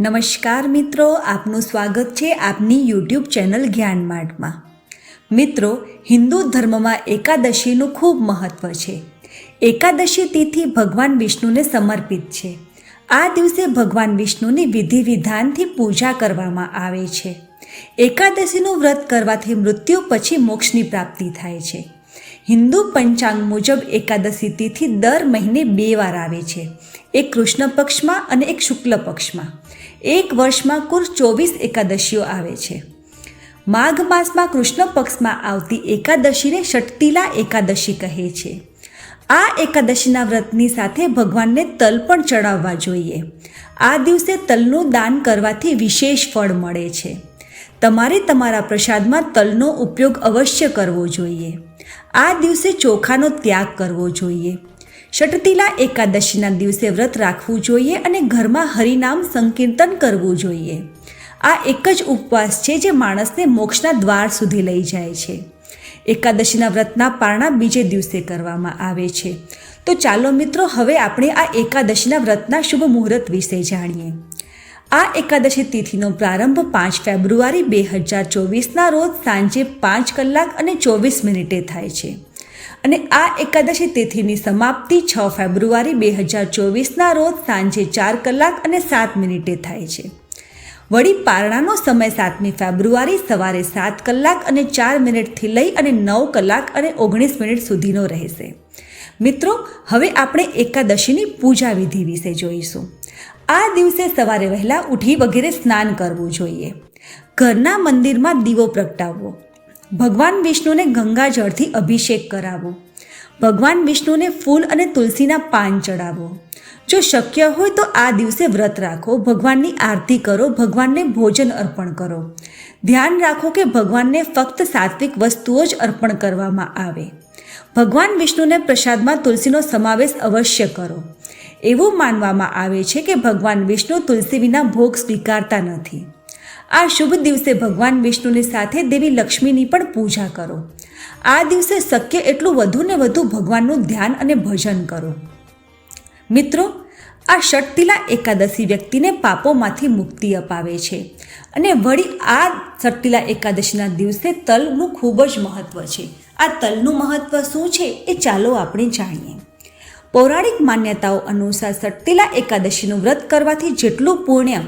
નમસ્કાર મિત્રો, આપનું સ્વાગત છે આપની યુટ્યુબ ચેનલ જ્ઞાનમાર્ટમાં મિત્રો, હિન્દુ ધર્મમાં એકાદશીનું ખૂબ મહત્ત્વ છે. એકાદશી તિથિ ભગવાન વિષ્ણુને સમર્પિત છે. આ દિવસે ભગવાન વિષ્ણુની વિધિ વિધાનથી પૂજા કરવામાં આવે છે. એકાદશીનું વ્રત કરવાથી મૃત્યુ પછી મોક્ષની પ્રાપ્તિ થાય છે. હિન્દુ પંચાંગ મુજબ એકાદશી તિથિ દર મહિને બે વાર આવે છે. એક કૃષ્ણ પક્ષમાં અને એક શુક્લ પક્ષમાં. એક વર્ષમાં કુલ ચોવીસ એકાદશીઓ આવે છે. માઘ માસમાં કૃષ્ણ પક્ષમાં આવતી એકાદશીને ષટ્ટિલા એકાદશી કહે છે. આ એકાદશીના વ્રતની સાથે ભગવાનને તલ પણ ચડાવવા જોઈએ. આ દિવસે તલનું દાન કરવાથી વિશેષ ફળ મળે છે. તમારે તમારા પ્રસાદમાં તલનો ઉપયોગ અવશ્ય કરવો જોઈએ. આ દિવસે ચોખાનો ત્યાગ કરવો જોઈએ. ષટતિલા એકાદશીના દિવસે વ્રત રાખવું જોઈએ અને ઘરમાં હરિનામ સંકીર્તન કરવું જોઈએ. આ એક જ ઉપવાસ છે જે માણસને મોક્ષના દ્વાર સુધી લઈ જાય છે. એકાદશીના વ્રતના પારણા બીજે દિવસે કરવામાં આવે છે. તો ચાલો મિત્રો, હવે આપણે આ એકાદશીના વ્રતના શુભ મુહૂર્ત વિશે જાણીએ. આ એકાદશી તિથિનો પ્રારંભ પાંચ ફેબ્રુઆરી બે હજાર ચોવીસના રોજ સાંજે પાંચ કલાક અને ચોવીસ મિનિટે થાય છે. અને આ એકાદશી તિથિની સમાપ્તિ છ ફેબ્રુઆરી બે હજાર ચોવીસના રોજ સાંજે ચાર કલાક અને સાત મિનિટે થાય છે. વળી પારણાનો સમય સાતમી ફેબ્રુઆરી સવારે સાત કલાક અને ચાર મિનિટથી લઈ અને નવ કલાક અને ઓગણીસ મિનિટ સુધીનો રહેશે. મિત્રો, હવે આપણે એકાદશીની પૂજા વિધિ વિશે જોઈશું. આ દિવસે સવારે વહેલા ઉઠી વગેરે સ્નાન કરવું જોઈએ. ઘરના મંદિરમાં દીવો પ્રગટાવવો. ભગવાન વિષ્ણુને ગંગાજળથી અભિષેક કરાવો ભગવાન વિષ્ણુને ફૂલ અને તુલસીના પાન ચડાવો જો શક્ય હોય તો આ દિવસે વ્રત રાખો, ભગવાનની આરતી કરો, ભગવાનને ભોજન અર્પણ કરો. ધ્યાન રાખો કે ભગવાનને ફક્ત સાત્વિક વસ્તુઓ જ અર્પણ કરવામાં આવે. ભગવાન વિષ્ણુને પ્રસાદમાં તુલસીનો સમાવેશ અવશ્ય કરો. એવું માનવામાં આવે છે કે ભગવાન વિષ્ણુ તુલસી વિના ભોગ સ્વીકારતા નથી. આ શુભ દિવસે ભગવાન વિષ્ણુની સાથે દેવી લક્ષ્મીની પણ પૂજા કરો. આ દિવસે શક્ય એટલું વધુ ને વધુ ભગવાનનું ધ્યાન અને ભજન કરો. મિત્રો, આ ષટતિલા એકાદશી વ્યક્તિને પાપોમાંથી મુક્તિ અપાવે છે અને વળી આ ષટતિલા એકાદશીના દિવસે તલનું ખૂબ જ મહત્ત્વ છે. આ તલનું મહત્ત્વ શું છે એ ચાલો આપણે જાણીએ. પૌરાણિક માન્યતાઓ અનુસાર ષટતિલા એકાદશીનું વ્રત કરવાથી જેટલું પુણ્ય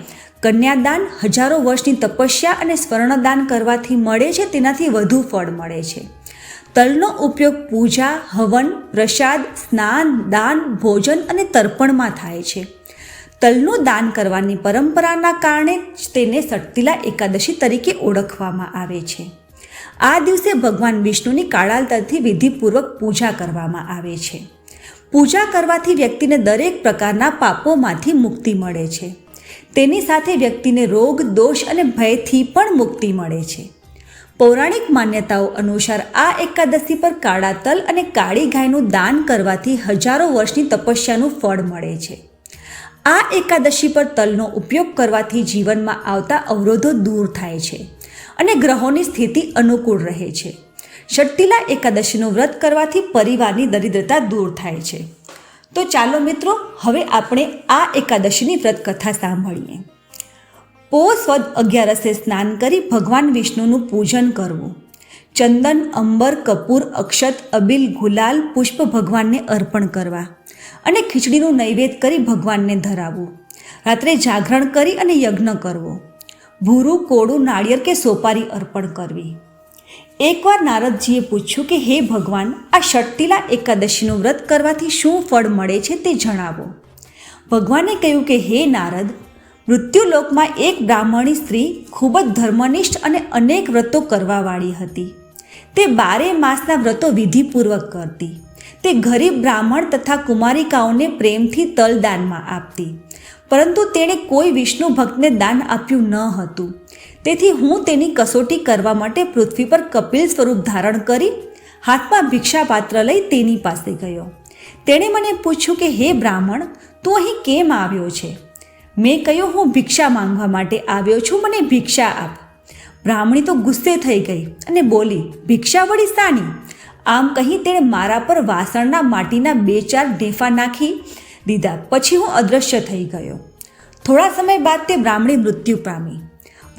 કન્યાદાન હજારો વર્ષની તપસ્યા અને સ્વર્ણદાન કરવાથી મળે છે, તેનાથી વધુ ફળ મળે છે. તલનો ઉપયોગ પૂજા, હવન, પ્રસાદ, સ્નાન, દાન, ભોજન અને તર્પણમાં થાય છે. તલનું દાન કરવાની પરંપરાના કારણે જ તેને સટતીલા એકાદશી તરીકે ઓળખવામાં આવે છે. આ દિવસે ભગવાન વિષ્ણુની કાળાલ તરથી વિધિપૂર્વક પૂજા કરવામાં આવે છે. પૂજા કરવાથી વ્યક્તિને દરેક પ્રકારના પાપોમાંથી મુક્તિ મળે છે. તેની સાથે વ્યક્તિને રોગ, દોષ અને ભયથી પણ મુક્તિ મળે છે. પૌરાણિક માન્યતાઓ અનુસાર આ એકાદશી પર કાળા તલ અને કાળી ગાયનું દાન કરવાથી હજારો વર્ષની તપસ્યાનું ફળ મળે છે. આ એકાદશી પર તલનો ઉપયોગ કરવાથી જીવનમાં આવતા અવરોધો દૂર થાય છે અને ગ્રહોની સ્થિતિ અનુકૂળ રહે છે. ષટ્ટિલા એકાદશીનું વ્રત કરવાથી પરિવારની દરિદ્રતા દૂર થાય છે. તો ચાલો મિત્રો, હવે આપણે આ એકાદશીની વ્રત કથા સાંભળીએ. પોષ વદ અગિયારસે સ્નાન કરી ભગવાન વિષ્ણુનું પૂજન કરવું. ચંદન, અંબર, કપૂર, અક્ષત, અબિલ, ગુલાલ, પુષ્પ ભગવાનને અર્પણ કરવા અને ખીચડીનું નૈવેદ્ય કરી ભગવાનને ધરાવવું. રાત્રે જાગરણ કરી અને યજ્ઞ કરવો. ભૂરું, કોળું, નાળિયેર કે સોપારી અર્પણ કરવી. એકવાર નારદજીએ પૂછ્યું કે, હે ભગવાન, આ ષટ્ટીલા એકાદશીનું વ્રત કરવાથી શું ફળ મળે છે તે જણાવો. ભગવાને કહ્યું કે, હે નારદ, મૃત્યુલોકમાં એક બ્રાહ્મણી સ્ત્રી ખૂબ જ ધર્મનિષ્ઠ અને અનેક વ્રતો કરવાવાળી હતી. તે બારે માસના વ્રતો વિધિપૂર્વક કરતી. તે ગરીબ બ્રાહ્મણ તથા કુમારિકાઓને પ્રેમથી તલ દાનમાં આપતી. પરંતુ તેણે કોઈ વિષ્ણુ ભક્તને દાન આપ્યું ન હતું. તેથી હું તેની કસોટી કરવા માટે પૃથ્વી પર કપિલ સ્વરૂપ ધારણ કરી હાથમાં ભિક્ષાપાત્ર લઈ તેની પાસે ગયો. તેણે મને પૂછ્યું કે, હે બ્રાહ્મણ, તું અહીં કેમ આવ્યો છે? મેં કહ્યું, હું ભિક્ષા માંગવા માટે આવ્યો છું, મને ભિક્ષા આપ. બ્રાહ્મણી તો ગુસ્સે થઈ ગઈ અને બોલી, ભિક્ષા વળી સાની આમ કહી તેણે મારા પર વાસણના માટીના બે ચાર ઢેફા નાખી દીધા. પછી હું અદૃશ્ય થઈ ગયો. થોડા સમય બાદ તે બ્રાહ્મણી મૃત્યુ પામી.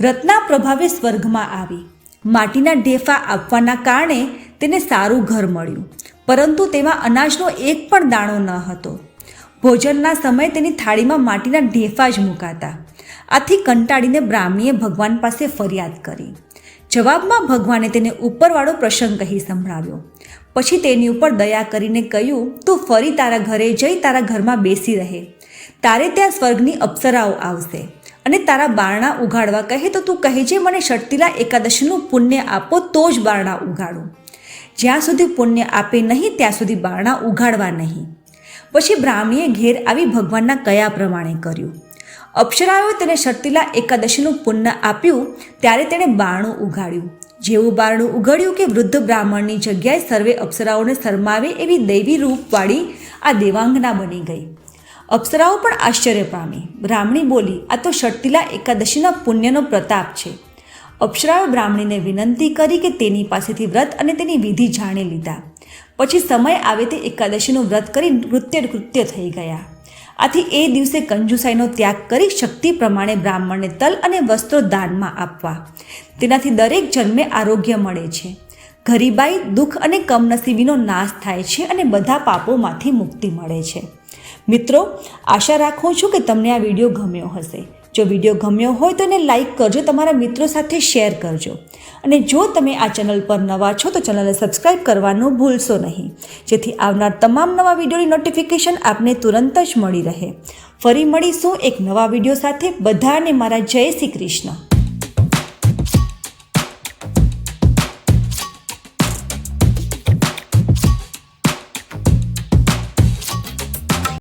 વ્રતના પ્રભાવે સ્વર્ગમાં આવી. માટીના ઢેફા આપવાના કારણે તેને સારું ઘર મળ્યું. પરંતુ તેમાં અનાજનો એક પણ દાણો ન હતો. ભોજનના સમયે તેની થાળીમાં માટીના ઢેફા જ મુકાતા. આથી કંટાળીને બ્રાહ્મણીએ ભગવાન પાસે ફરિયાદ કરી. જવાબમાં ભગવાને તેને ઉપરવાળો પ્રસંગ કહી સંભળાવ્યો. પછી તેની ઉપર દયા કરીને કહ્યું, તું ફરી તારા ઘરે જઈ તારા ઘરમાં બેસી રહે. તારે ત્યાં સ્વર્ગની અપ્સરાઓ આવશે. અને તારા બારણા ઉઘાડવા કહે તો તું કહેજે, મને ષટતિલા એકાદશીનું પુણ્ય આપો, તો જ બારણા ઉઘાડું. જ્યાં સુધી પુણ્ય આપે નહીં, ત્યાં સુધી બારણા ઉઘાડવા નહીં. પછી બ્રાહ્મણીએ ઘેર આવી ભગવાનના કયા પ્રમાણે કર્યું? અપ્સરાઓએ તેને ષટતિલા એકાદશીનું પુણ્ય આપ્યું, ત્યારે તેણે બારણું ઉઘાડ્યું. જેવું બારણું ઉઘડ્યું કે વૃદ્ધ બ્રાહ્મણની જગ્યાએ સર્વે અપ્સરાઓને શરમાવે એવી દૈવી રૂપવાળી આ દેવાંગના બની ગઈ. અપ્સરાઓ પણ આશ્ચર્ય પામી. બ્રાહ્મણી બોલી, આ તો ષટતિલા એકાદશીના પુણ્યનો પ્રતાપ છે. અપ્સરાએ બ્રાહ્મણીને વિનંતી કરી કે તેની પાસેથી વ્રત અને તેની વિધિ જાણી લીધા. પછી સમય આવે તે એકાદશીનું વ્રત કરી નૃત્ય કૃત્ય થઈ ગયા. આથી એ દિવસે કંજુસાઈનો ત્યાગ કરી શક્તિ પ્રમાણે બ્રાહ્મણને તલ અને વસ્ત્રો દાનમાં આપવા. તેનાથી દરેક જન્મે આરોગ્ય મળે છે. ગરીબાઈ દુઃખ અને કમનસીબીનો નાશ થાય છે અને બધા પાપોમાંથી મુક્તિ મળે છે. મિત્રો, આશા રાખું છું કે તમને આ વીડિયો ગમ્યો હશે. જો વીડિયો ગમ્યો હોય તો એને લાઇક કરજો, તમારા મિત્રો સાથે શેર કરજો. અને જો તમે આ ચેનલ પર નવા છો તો ચેનલને સબસ્ક્રાઈબ કરવાનું ભૂલશો નહીં. જેથી આવનાર તમામ નવા વિડીયોની નોટિફિકેશન આપને તુરંત જ મળી રહે. ફરી મળીશું એક નવા વીડિયો સાથે. બધાને મારા જય શ્રી કૃષ્ણ.